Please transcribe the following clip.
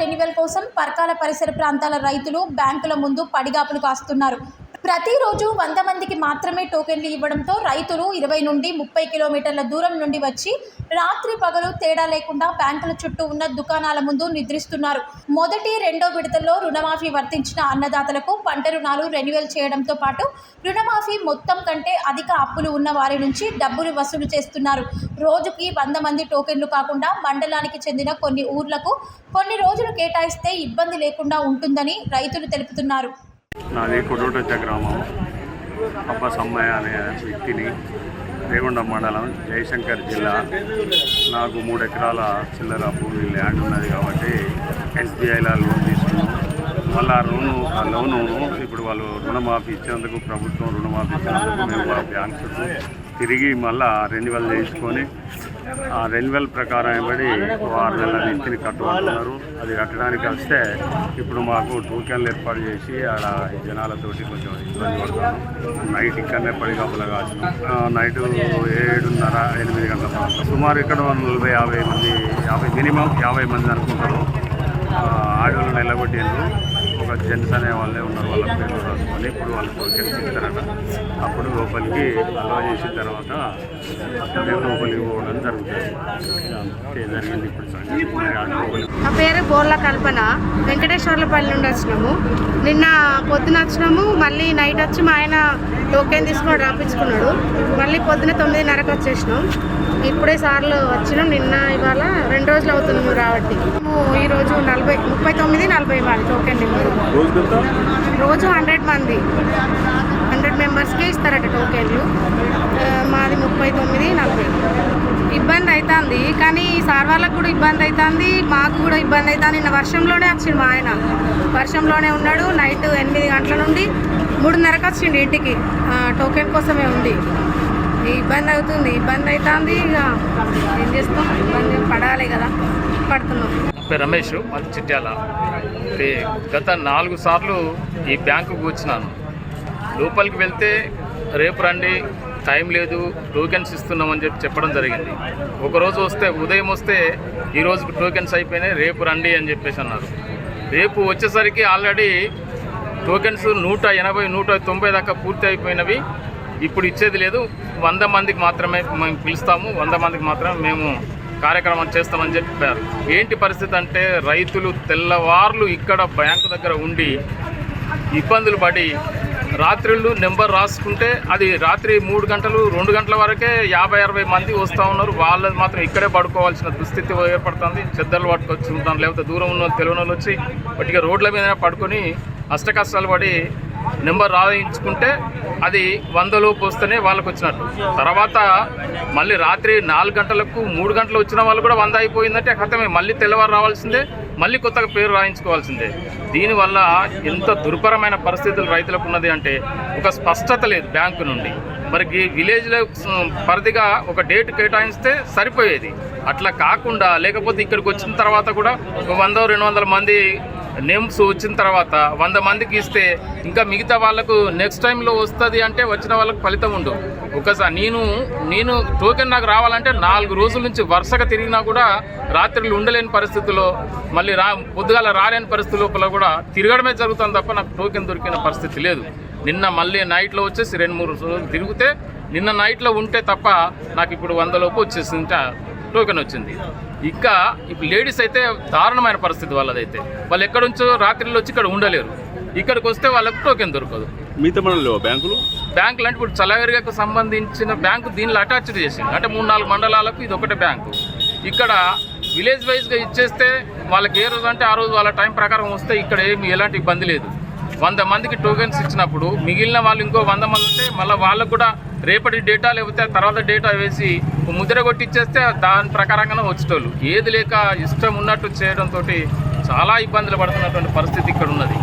Renewal కోసం పరకాల పరిసర ప్రాంతాల రైతులు బ్యాంకుల ముందు పడిగాపులు కాస్తున్నారు. ప్రతిరోజు వంద మందికి మాత్రమే టోకెన్లు ఇవ్వడంతో రైతులు ఇరవై నుండి ముప్పై కిలోమీటర్ల దూరం నుండి వచ్చి రాత్రి పగలు తేడా లేకుండా బ్యాంకుల చుట్టూ ఉన్న దుకాణాల ముందు నిద్రిస్తున్నారు. మొదటి రెండో విడతల్లో రుణమాఫీ వర్తించిన అన్నదాతలకు పంట రుణాలు రెన్యువల్ చేయడంతో పాటు రుణమాఫీ మొత్తం కంటే అధిక అప్పులు ఉన్న వారి నుంచి డబ్బులు వసూలు చేస్తున్నారు. రోజుకి వంద మంది టోకెన్లు కాకుండా మండలానికి చెందిన కొన్ని ఊర్లకు కొన్ని రోజులు కేటాయిస్తే ఇబ్బంది లేకుండా ఉంటుందని రైతులు తెలుపుతున్నారు. నాది కొడోటొచ్చ గ్రామం. అబ్బా సమ్మయ్య అనే వ్యక్తిని రేగొండ మండలం జయశంకర్ జిల్లా. నాకు మూడు ఎకరాల చిల్లర భూమి ల్యాండ్ ఉన్నది కాబట్టి ఎస్బీఐలో లోన్ తీసుకున్నాం. మళ్ళీ ఆ లోను ఆ లోను ఇప్పుడు వాళ్ళు రుణమాఫీ ఇచ్చేందుకు ప్రభుత్వం రుణమాఫీ ఇచ్చినందుకు మేము ఆ బ్యాంక్ తిరిగి మళ్ళా రెన్యువల్ చేసుకొని ఆ రెన్యువల్ ప్రకారం బడి ఆరు నెలల నీతిని కట్టుకుంటున్నారు అది కట్టడానికి వస్తే ఇప్పుడు మాకు టోకెన్లు ఏర్పాటు చేసి ఆడ జనాలతోటి కొంచెం ఇబ్బంది పడతాము. నైట్ ఇక్కడనే పడిగాపులు కాసినాం నైట్ ఏడున్నర ఎనిమిది గంటల సుమారు ఇక్కడ నలభై యాభై మంది యాభై మినిమం యాభై మంది అనుకుంటారు. ఆడవాళ్ళు నిలబెట్టిండ్రు ఒక జెంట్స్ అనే వాళ్ళే ఉన్నారు వాళ్ళ పేర్లు రాసుకొని ఇప్పుడు వాళ్ళు కోరికలు ఇస్తారట అప్పుడు లోపలికి అలవా చేసిన తర్వాత మేము లోపలికి పోవడం జరుగుతుంది. అంతే జరిగింది ఇప్పుడు నా పేరు బోర్ల కల్పన. వెంకటేశ్వర్లపల్లి నుండి వచ్చినాము. నిన్న పొద్దున వచ్చినాము మళ్ళీ నైట్ వచ్చి మా ఆయన టోకెన్ తీసుకొని రాపించుకున్నాడు. మళ్ళీ పొద్దున తొమ్మిదిన్నరకు వచ్చేసినాం. ఇప్పుడే సార్లు వచ్చినాం నిన్న రోజులు అవుతుంది మేము రాబట్టి మేము ఈరోజు నలభై ముప్పై తొమ్మిది నలభై ఇవ్వాలి. టోకెన్ రోజు హండ్రెడ్ మంది. హండ్రెడ్ మెంబర్స్కి ఇస్తారట టోకెన్లు. మాది ముప్పై తొమ్మిది నలభై. ఇబ్బంది అవుతుంది కానీ సార్ వాళ్ళకు కూడా ఇబ్బంది అవుతుంది మాకు కూడా ఇబ్బంది అవుతుంది నిన్న వర్షంలోనే వచ్చిండు మా ఆయన. వర్షంలోనే ఉన్నాడు. నైట్ ఎనిమిది గంటల నుండి మూడున్నరకు వచ్చిండు ఇంటికి. టోకెన్ కోసమే ఉంది. ఇబ్బంది అవుతుంది ఇబ్బంది అవుతుంది ఇక. ఏం చేస్తాం? ఇబ్బంది పడాలి కదా. పడుతున్నాం. పేరు రమేష్ మాది చిట్యాల. గత నాలుగు సార్లు ఈ బ్యాంకుకు వచ్చినాను లోపలికి వెళ్తే రేపు రండి టైం లేదు టోకెన్స్ ఇస్తున్నామని చెప్పి చెప్పడం జరిగింది. ఒకరోజు వస్తే ఉదయం వస్తే ఈరోజు టోకెన్స్ అయిపోయినాయి రేపు రండి అని చెప్పేసి అన్నారు. రేపు వచ్చేసరికి ఆల్రెడీ టోకెన్స్ నూట ఎనభై నూట తొంభై దాకా పూర్తి అయిపోయినవి. ఇప్పుడు ఇచ్చేది లేదు. వంద మందికి మాత్రమే మేము పిలుస్తాము. వంద మందికి మాత్రమే మేము కార్యక్రమం చేస్తామని చెప్పారు. ఏంటి పరిస్థితి అంటే రైతులు తెల్లవార్లు ఇక్కడ బ్యాంకు దగ్గర ఉండి ఇబ్బందులు పడి రాత్రిళ్ళు నెంబర్ రాసుకుంటే అది రాత్రి మూడు గంటలు రెండు గంటల వరకే యాభై అరవై మంది వస్తూ ఉన్నారు. వాళ్ళది మాత్రం ఇక్కడే పడుకోవాల్సిన దుస్థితి ఏర్పడుతుంది. చెద్దలు పట్టుకొచ్చి ఉంటాం లేకపోతే దూరం ఉన్న వాళ్ళు తెలియని వచ్చి పట్టిగా రోడ్ల మీద పడుకొని అష్ట కష్టాలు పడి నెంబర్ రాయించుకుంటే అది వందలోపు వస్తేనే వాళ్ళకు వచ్చినట్టు. తర్వాత మళ్ళీ రాత్రి నాలుగు గంటలకు మూడు గంటలు వచ్చిన వాళ్ళు కూడా వంద అయిపోయిందంటే ఖతమే మళ్ళీ తెల్లవారు రావాల్సిందే మళ్ళీ కొత్తగా పేరు రాయించుకోవాల్సిందే. దీనివల్ల ఎంత దుర్భరమైన పరిస్థితులు రైతులకు ఉన్నది అంటే ఒక స్పష్టత లేదు బ్యాంకు నుండి. మరి విలేజ్లో పరిధిగా ఒక డేట్ కేటాయిస్తే సరిపోయేది. అట్లా కాకుండా లేకపోతే ఇక్కడికి వచ్చిన తర్వాత కూడా ఒక వంద రెండు వందల మంది నేమ్స్ వచ్చిన తర్వాత వంద మందికి ఇస్తే ఇంకా మిగతా వాళ్ళకు నెక్స్ట్ టైంలో వస్తుంది అంటే వచ్చిన వాళ్ళకు ఫలితం ఉండవు ఒకసారి నేను నేను టోకెన్ నాకు రావాలంటే నాలుగు రోజుల నుంచి వరుసగా తిరిగినా కూడా రాత్రులు ఉండలేని పరిస్థితుల్లో మళ్ళీ రా పొద్దుగాల రాలేని పరిస్థితి లోపల కూడా తిరగడమే జరుగుతుంది తప్ప నాకు టోకెన్ దొరికిన పరిస్థితి లేదు. నిన్న మళ్ళీ నైట్లో వచ్చేసి రెండు మూడు రోజులు తిరిగితే నిన్న నైట్లో ఉంటే తప్ప నాకు ఇప్పుడు వందలోపు వచ్చేసింట టోకెన్ వచ్చింది. ఇంకా ఇప్పుడు లేడీస్ అయితే దారుణమైన పరిస్థితి వాళ్ళదైతే. వాళ్ళు ఎక్కడి నుంచో రాత్రిలో వచ్చి ఇక్కడ ఉండలేరు. ఇక్కడికి వస్తే వాళ్ళకు టోకెన్ దొరకదు. మిగతా మండలంలో బ్యాంకులు? బ్యాంకులు అంటే ఇప్పుడు చలవేరిగకు సంబంధించిన బ్యాంకు దీనిలో అటాచ్ చేసింది. అంటే మూడు నాలుగు మండలాలకు ఇది ఒకటే బ్యాంకు. ఇక్కడ విలేజ్ వైజ్గా ఇచ్చేస్తే వాళ్ళకి ఏ రోజు అంటే ఆ రోజు వాళ్ళ టైం ప్రకారం వస్తే ఇక్కడ ఏమి ఎలాంటి ఇబ్బంది లేదు. వంద మందికి టోకెన్స్ ఇచ్చినప్పుడు మిగిలిన వాళ్ళు ఇంకో వంద మంది ఉంటే మళ్ళీ వాళ్ళకు కూడా రేపటి డేటా లేకపోతే తర్వాత డేటా వేసి ముద్ర కొట్టిచ్చేస్తే దాని ప్రకారంగానే వచ్చేటోళ్ళు. ఏది లేక ఇష్టం ఉన్నట్టు చేయడంతో చాలా ఇబ్బందులు పడుతున్నటువంటి పరిస్థితి ఇక్కడ ఉన్నది